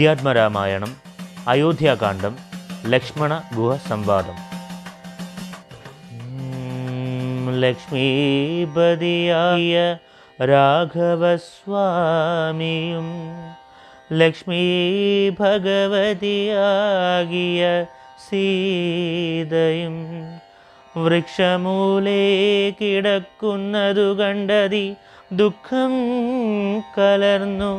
അധ്യാത്മരാമായണം അയോധ്യാകാന്ഡം ലക്ഷ്മണ ഗുഹ സംവാദം. ലക്ഷ്മീപതിയായ രാഘവസ്വാമിയും ലക്ഷ്മീ ഭഗവതിയാകിയ സീതയും വൃക്ഷമൂലേ കിടക്കുന്നതു കണ്ടതി ദുഃഖം കലർന്നു.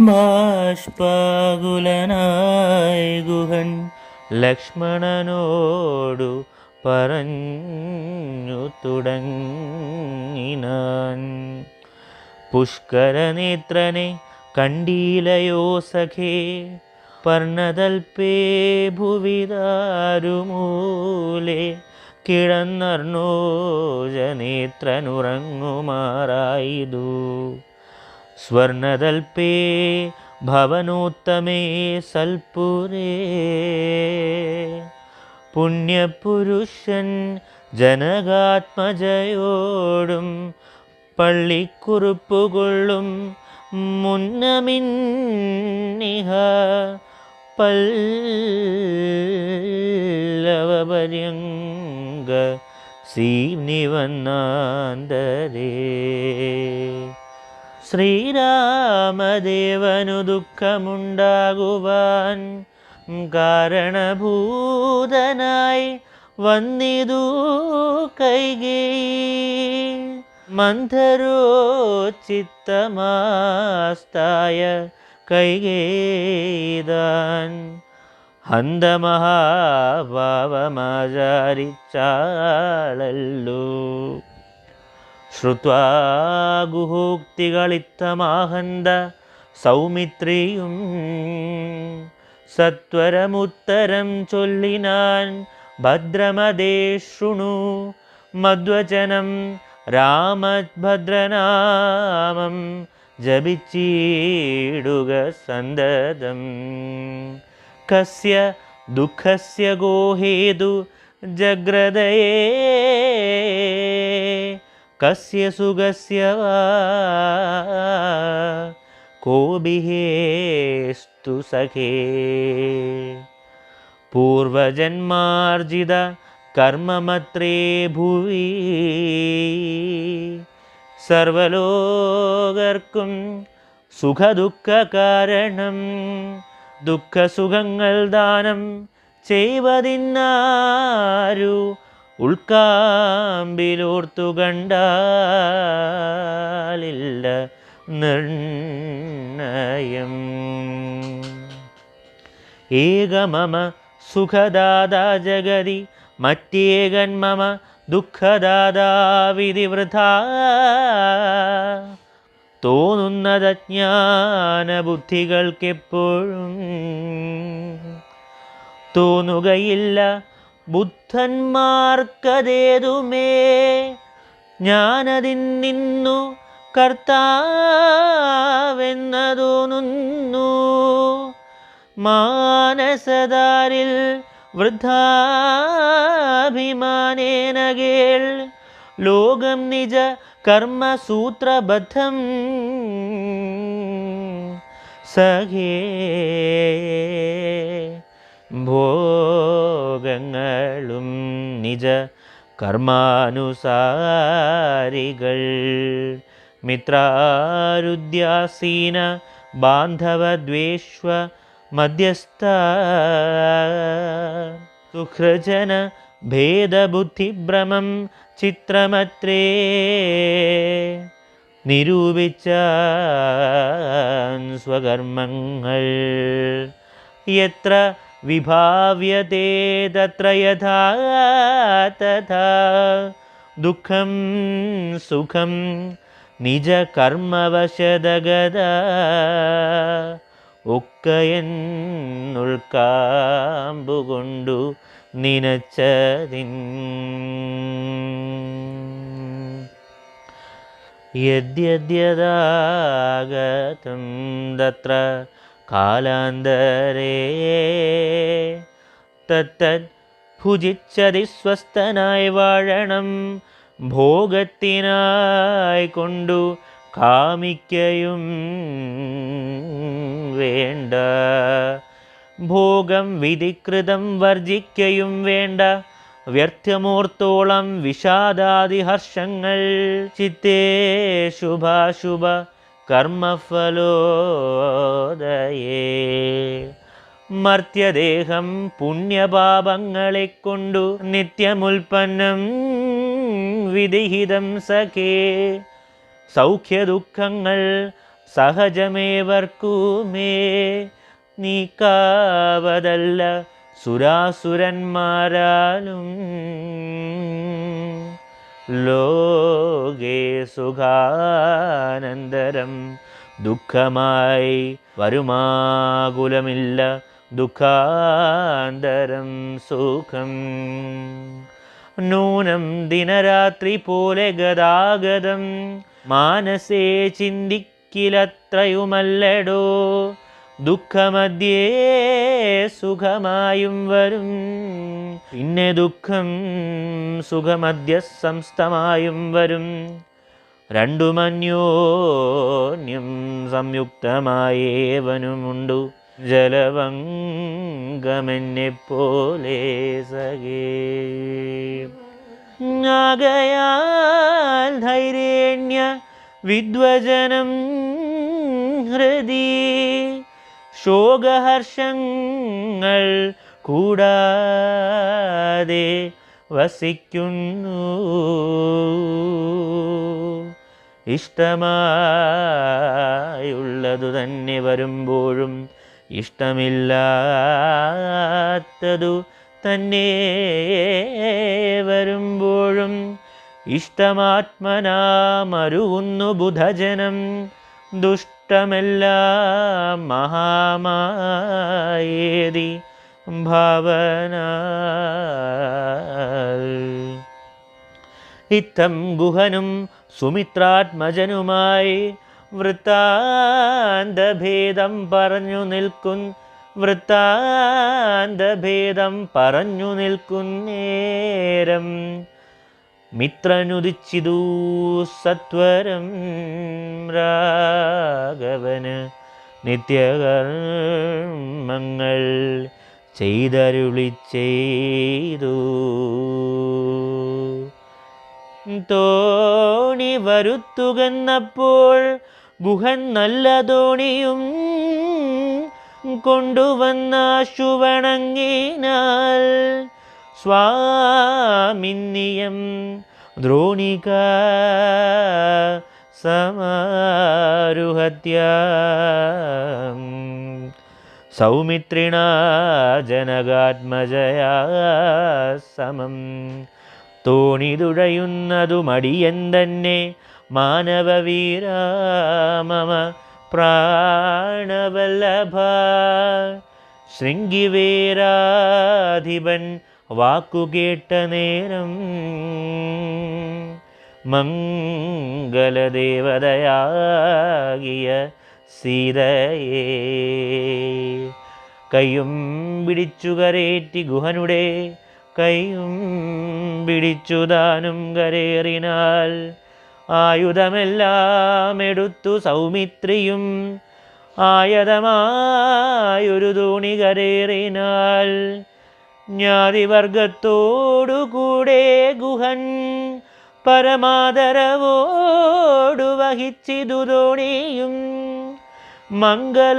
ബാഷ്പാകുലനായി ഗുഹൻ ലക്ഷ്മണനോടു പറഞ്ഞു തുടങ്ങിനാൻ. പുഷ്കരനേത്രനെ കണ്ടീലയോ സഖേ പർണതൽപേ ഭുവിതാരുമൂലെ കിടന്നർണോജനേത്രനുറങ്ങുമാറായിതു സ്വർണതൽപേ ഭവനോത്തമേ സൽപുരേ. പുണ്യപുരുഷൻ ജനകാത്മജയോടും പള്ളിക്കുറുപ്പുകൊള്ളും മുന്നമിന്നിഹ പല്ലവപര്യങ്ക സീനിവന്നാന്തരേ. ശ്രീരാമദേവനു ദുഃഖമുണ്ടാകുവാൻ കാരണഭൂതനായി വന്നിതു കൈകേ മന്ധരോചിത്തമാസ്തായ കൈകേതാൻ ഹന്തമഹാഭാവമാചാരിച്ചാളല്ലോ ശ്രുത്വാ ഗുഹോക്തികളിത്തമാഹന്ത സൗമിത്രിയും സത്വരമുത്തരം ചൊല്ലിനാൻ ഭദ്രമതേ ശൃണു. മദ്വചനം രാമഭദ്രനാമം ജപിച്ചീടുക സന്തതം. കസ്യ ദുഃഖസ്യ ഗോഹേതു ജഗ്രതയേ. കസ്യ സുഖസ്യ വാ കോപിഹേസ്തു സഖേ പൂർവജന്മാർജിത കർമ്മമത്രേ ഭുവി സർവലോകർക്കും സുഖദുഃഖ കാരണം ദുഃഖസുഖങ്ങൾ ദാനം ചെയ്വതിന്നാരു ഉൾക്കാമ്പിലോർത്തു കണ്ടാലില്ല നിർണയം. ഏകമമ സുഖദാദാ ജഗതി മറ്റേകൻ മമ ദുഃഖദാദാവിധി തോന്നുന്നത് അജ്ഞാന ബുദ്ധികൾക്കെപ്പോഴും തോന്നുകയില്ല ബുദ്ധന്മാർക്കതേതുമേ? ഞാനതിൽ നിന്നു കർത്താവെന്നതോന്നുന്നു. മാനസദാരിൽ വൃദ്ധാഭിമാനേന കേൾ. ലോകം നിജ കർമ്മസൂത്രബദ്ധം. സഖേ ഭോഗങ്ങളും നിജ കർമാനുസാരികൾ. മിത്രാരുദ്യാസീന ബാന്ധവദ്വേഷ്വ മധ്യസ്ഥ. സുഹൃജന ഭേദബുദ്ധിഭ്രമം ചിത്രമത്രേ. നിരൂപിച്ച സ്വകർമ്മങ്ങൾ. യത്ര വിഭാവ്യത്തെ തത്ര യഥാ തഥാ. ദുഃഖം സുഖം നിജ കർമ്മവശതഗത ഒക്കയെന്നുൾക്കാമ്പുകൊണ്ടു നിനച്ചതിൻ. യദ്യദ്യതാഗതം തത്ര കാലാന്തരേ. തത്തത് ഭുജിച്ചതി സ്വസ്ഥനായി വാഴണം ഭോഗത്തിനായി കൊണ്ടു കാമിക്കയും വേണ്ട. ഭോഗം വിധികൃതം വർജിക്കയും വേണ്ട. വ്യർത്ഥമോർത്തോളം വിഷാദാദിഹർഷങ്ങൾ ചിത്തേ ശുഭാശുഭ കർമ്മഫലോദയേ. മർത്യദേഹം പുണ്യപാപങ്ങളെ കൊണ്ടു നിത്യമുൽപ്പന്നം വിദിഹിതം സഖേ. സൗഖ്യദുഃഖങ്ങൾ സഹജമേവർക്കുമേ. നീക്കാവതല്ല സുരാസുരന്മാരാലും ലോകേ സുഖാനന്തരം. ദുഃഖമായി വരുമാകുലമില്ല ദുഃഖാന്തരം സുഖം. നൂനം ദിനരാത്രി പോലെ ഗതാഗതം. മാനസേ ചിന്തിക്കിലത്രയുമല്ലടോ. ദുഃഖമധ്യേ സുഖമായും വരും. പിന്നെ ദുഃഖം സുഖമധ്യ സംസ്ഥമായും വരും. രണ്ടുമന്യോന്യം സംയുക്തമായേവനുമുണ്ടു. ജലവങ്കമെന്നെ പോലെ സഖേ വിദ്വജനം ഹൃദി ശോകഹർഷങ്ങൾ കൂടാതെ വസിക്കുന്നു. ഇഷ്ടമായുള്ളതു തന്നെ വരുമ്പോഴും ഇഷ്ടമില്ലാത്തതു തന്നെ വരുമ്പോഴും ഇഷ്ടമാത്മനാമരുവുന്നു ബുധജനം. ദുഷ്ടമെല്ലാം മഹാമായേതി ഭാവന ഇത്തം ഗുഹനും സുമിത്രാത്മജനുമായി വൃത്താന്തഭേദം പറഞ്ഞു നിൽക്കും വൃത്താന്തഭേദം പറഞ്ഞു നിൽക്കുന്നേരം മിത്രനുദിച്ചിതു സത്വരം രാഘവന് നിത്യകർമ്മങ്ങൾ ചെയ്തരുളി ചെയ്തു. തോണി വരുത്തുകന്നപ്പോൾ ഗുഹൻ നല്ല തോണിയും കൊണ്ടുവന്നാശു വണങ്ങിനാൽ സ്വാമിന്യം ദ്രോണിക സമാരുഹത്യ. സൗമിത്രിണ ജനകാത്മജയാ സമം. തോണിതുഴയുന്നതു മടിയൻ തന്നെ മാനവവീര മമ പ്രാണവല്ലഭ. ശൃംഗിവേരാധിപൻ വാക്കുകേട്ട നേരം മംഗലദേവതയാകിയ സീതയെ. കയ്യും പിടിച്ചു കരേറ്റി ഗുഹനുടെ കൈയും പിടിച്ചു താനും കരേറിനാൽ ആയുധമെല്ലാം എടുത്തു സൗമിത്രിയും ആയതമായൊരു തോണി കരേറിനാൽ ജ്ഞാതിവർഗത്തോടുകൂടെ ഗുഹൻ പരമാദരവോടു വഹിച്ചിതു തോണിയും മംഗലാപാങ്കിയാം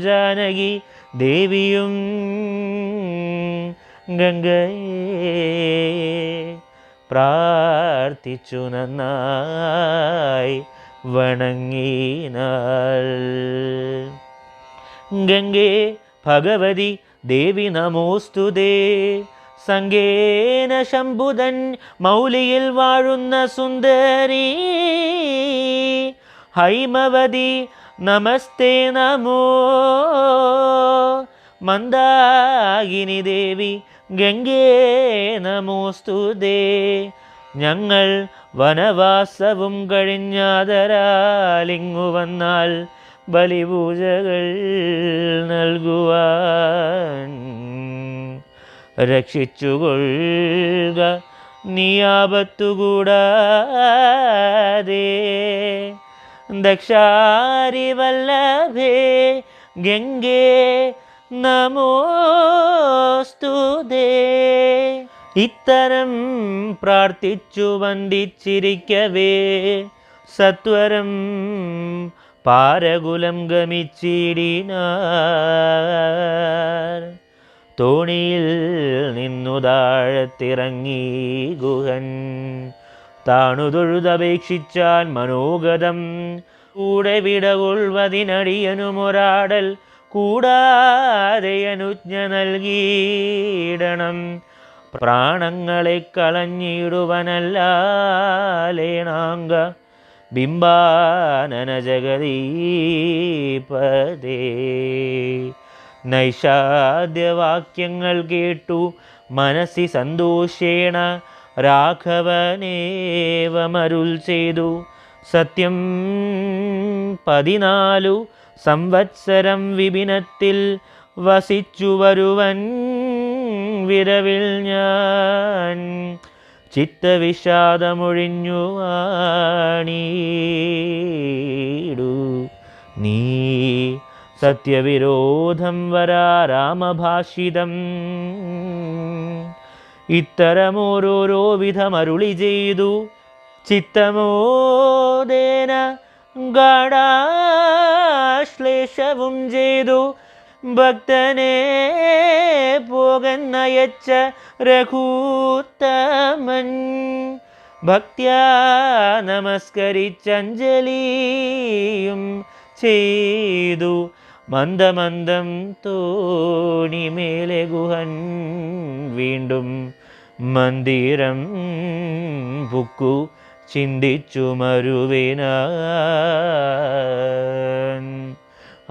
ജാനകി ദേവിയും ഗംഗയെ പ്രാർത്ഥിച്ചു നന്നായി വണങ്ങിനാൽ ഗംഗേ ഭഗവതി ദേവി നമോസ്തുതേ സങ്കേന ശംഭുതൻ മൗലിയിൽ വാഴുന്ന സുന്ദരി. ഹൈമവതി നമസ്തേ നമോ. മന്ദാകിനി ദേവി ഗംഗേ നമോസ്തുതേ ഞങ്ങൾ വനവാസവും കഴിഞ്ഞാതരാലിങ്ങു വന്നാൽ ബലിപൂജകൾ നൽകുവാൻ രക്ഷിച്ചുകൊള്ളുക നിയാപത്തുകൂടാതെ ദക്ഷാരി ദക്ഷാരിവല്ലഭേ ഗംഗേ നമോസ്തുതേ ഇത്തരം പ്രാർത്ഥിച്ചു വന്ദിച്ചിരിക്കവേ. സത്വരം പാരകുലം ഗമിച്ചിടിനാർ. തോണിയിൽ നിന്നു താഴത്തിറങ്ങി ഗുഹൻ. താണുതൊഴുതപേക്ഷിച്ചാൽ മനോഗതം. കൂടെ വിടകൊള്ളുവതിനടിയനുമൊരാടൽ കൂടാതെ അനുജ്ഞ നൽകിയിടണം. പ്രാണങ്ങളെ കളഞ്ഞിടുവനല്ലേണാങ്ക ബിംബാനന ജഗദീപദേ നൈഷാദ്യവാക്യങ്ങൾ കേട്ടു മനസ്സി സന്തോഷേണ രാഘവനേവമരുൾ ചെയ്തു. സത്യം പതിനാലു സംവത്സരം വിപിനത്തിൽ വസിച്ചു വരുവൻ വിരവിൽ ഞാൻ. ചിത്തവിഷാദമൊഴിഞ്ഞു വാണീടു നീ സത്യവിരോധം വരാ രാമഭാഷിതം ഇത്തരമോരോരോ വിധമരുളി ചെയ്തു. ചിത്തമോദേന ഗാഢാശ്ലേഷവും ചെയ്തു. ഭക്തനെ പോകുന്നയച്ച രഘൂത്തമൻ. ഭക്ത്യാ നമസ്കരിച്ചഞ്ജലിയും ചെയ്തു. മന്ദമന്ദം തോണിമേലെ ഗുഹൻ വീണ്ടും മന്ദിരം പുക്കു ചിന്തിച്ചു മരുവിന